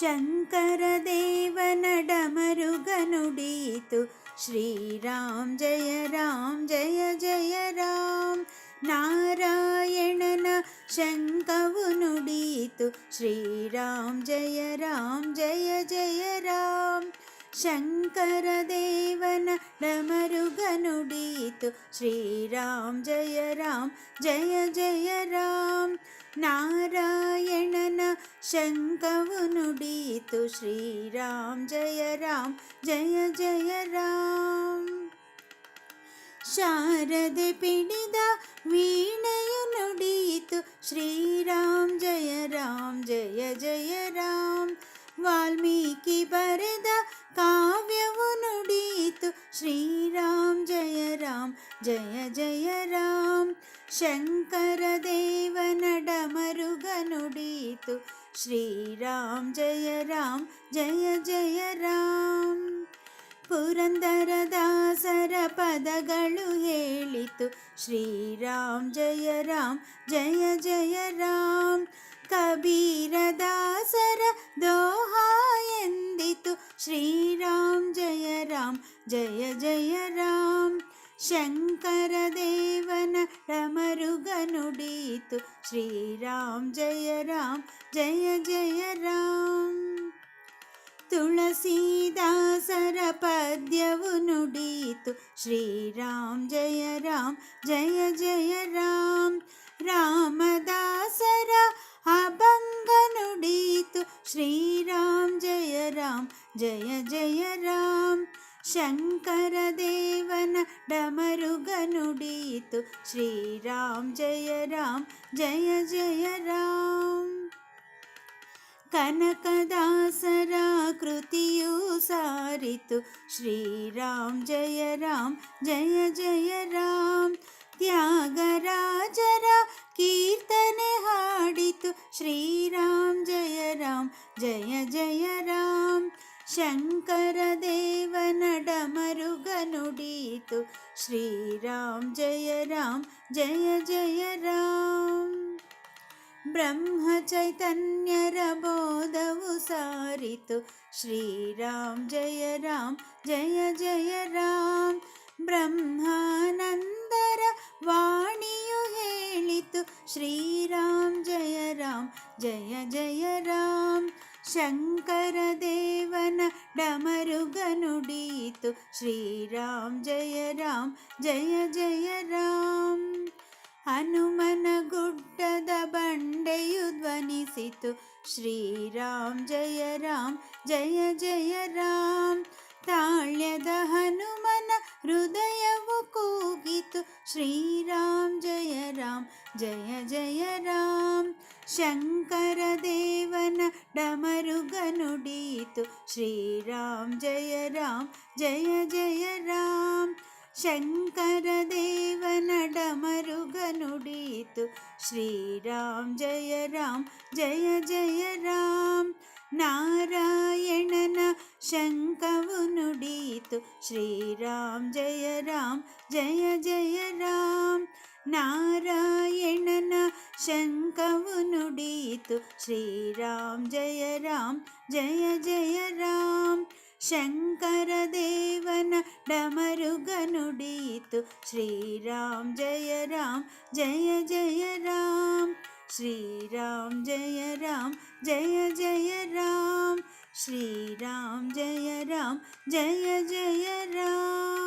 शङ्करदेवनडमरुगनुडीतु। श्रीराम जय राम जय जय राम। नारायणन शङ्कवु नुडीतु श्रीराम जय राम जय जय राम शङ्करदेवन डमरुगनुडीतु। श्रीराम जय राम जय जय राम। नारायणन शङ्खवुनुडीतु। श्रीराम जय राम जय जय राम। शारदे पिडिदा ರಾಮ್ ಜಯ ಜಯ ರಾಮ್ ಶಂಕರ ದೇವನ ಡಮರುಗ ನುಡಿಯಿತು ಶ್ರೀರಾಮ್ ಜಯ ರಾಮ್ ಜಯ ಜಯ ರಾಮ್ ಪುರಂದರದಾಸರ ಪದಗಳು ಹೇಳಿತು ಶ್ರೀರಾಮ್ ಜಯ ರಾಮ್ ಜಯ ಜಯ ರಾಮ್ ಕಬೀರದಾಸರ ದೋಹ ಎಂದಿತು ಶ್ರೀರಾಮ್ ಜಯ ರಾಮ್ ಜಯ ಜಯ ರಾಮ್ ಶಂಕರ ದೇವನ ಡಮರುಗ ನುಡಿಯಿತು ಶ್ರೀರಾಮ್ ಜಯ ರಾಮ್ ಜಯ ಜಯ ರಾಮ್ ತುಳಸೀದಾಸರ ಪದ್ಯವು ನುಡಿಯಿತು ಶ್ರೀರಾಮ್ ಜಯ ರಾಮ್ ಜಯ ಜಯ ರಾಮ್ ರಾಮದಾಸರ ಅಭಂಗ ನುಡಿಯಿತು ಶ್ರೀರಾಮ್ ಜಯ ರಾಮ್ ಜಯ ಜಯ ರಾಮ್ शङ्करदेवन डमरुगनुडीतु श्रीराम जय राम जय जय राम कनकदासराकृतिू सारितु श्रीराम जय राम जय जय राम त्यागराजरा कीर्तने हाडितु श्रीराम जय राम जय जय राम शङ्करदेवनडमरुगनुडीतु श्रीराम जय राम जय जय राम ब्रह्मचैतन्यरबोधवसारितु श्रीराम जय राम जय जय राम ब्रह्मानन्दर वाणियु ब्रह्मानन्दरवाण्येलितु श्रीरां जय राम जय जय राम ಹೇಳಿತು ಶ್ರೀರಾಮ್ ಜಯ ರಾಮ್ ಜಯ ಜಯ ರಾಮ್ ಶಂಕರ ದೇವನ ಡಮರುಗ ನುಡಿಯಿತು ಶ್ರೀರಾಮ್ ಜಯ ರಾಮ್ ಜಯ ಜಯ ರಾಮ್ ಹನುಮನ ಗುಡ್ಡದ ಬಂಡೆಯು ಧ್ವನಿಸಿತು ಶ್ರೀರಾಮ್ ಜಯ ರಾಮ್ ಜಯ ಜಯ ರಾಮ್ ತಾಳ್ಯದ ಹನುಮನ ಹೃದಯವು ಕೂಗಿತು ಶ್ರೀರಾಮ್ ಜಯ ರಾಮ್ ಜಯ ಜಯ ರಾಮ್ ಶಂಕರ ದೇವನ ಡಮರುಗ ನುಡಿಯಿತು ಶ್ರೀರಾಮ್ ಜಯ ರಾಮ್ ಜಯ ಜಯ ರಾಮ್ शङ्करदेवनडमरुगनुडीतु श्रीराम जय राम जय जय राम नारायणन शङ्कवुनुडीतु श्रीराम जय राम जय जय राम नारायणन शङ्कवुनुडीतु श्रीराम जय राम जय जय राम शङ्करदेव ಜಯ ರಾಮ್ ಶಂಕರ ದೇವನ ಡಮರುಗ ನುಡಿಯಿತು ಶ್ರೀರಾಮ್ ಜಯ ರಾಮ್ ಜಯ ಜಯ ರಾಮ್ ಶ್ರೀರಾಮ್ ಜಯ ರಾಮ್ ಜಯ ಜಯ ರಾಮ್ ಶ್ರೀರಾಮ್ ಜಯ ರಾಮ್ ಜಯ ಜಯ ರಾಮ್